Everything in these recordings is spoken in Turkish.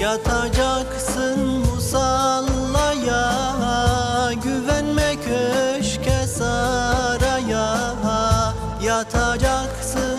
Yatacaksın musallaya Güvenme köşke saraya. Yatacaksın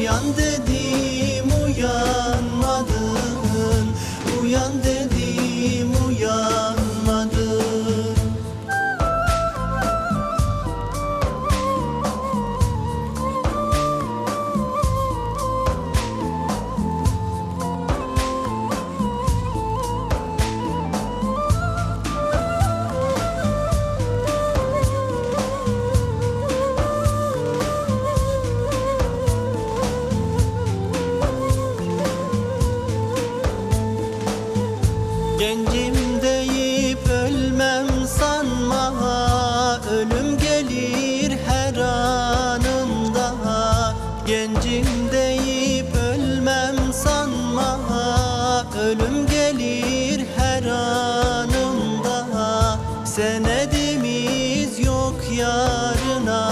Uyan dedim Gencim deyip ölmem sanma. Ölüm gelir her anında Gencim deyip ölmem sanma. Ölüm gelir her anında Senedimiz yok yarına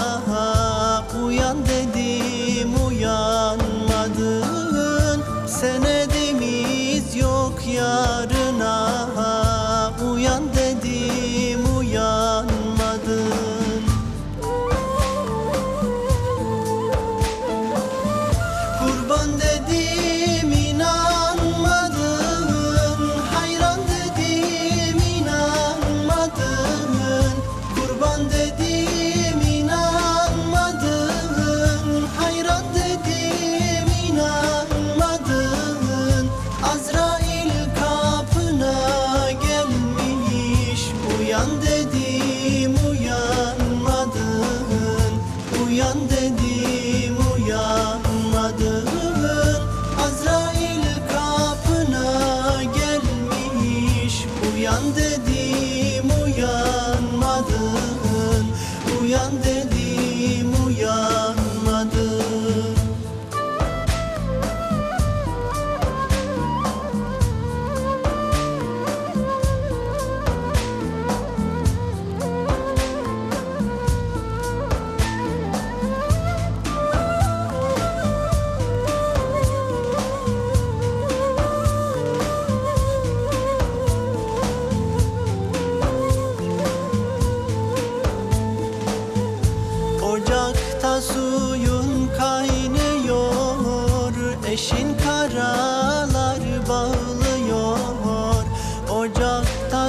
dedim uyanmadın Uyan dedim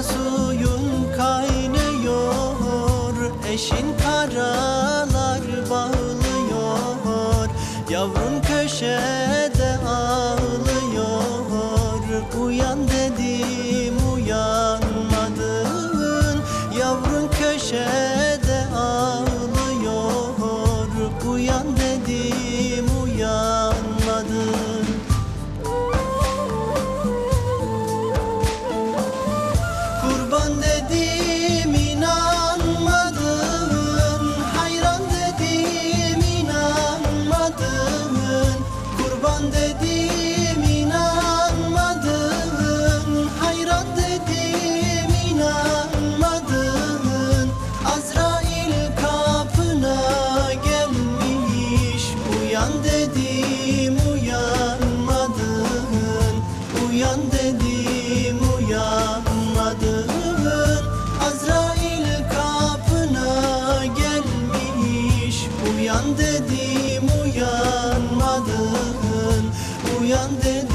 suyun kaynıyor Eşin karalar bağlıyor. Yavrun köşede ağlıyor Uyan dedim uyanmadın. Yavrun köşede ağlıyor Uyan dedim uyanmadın uyan dedi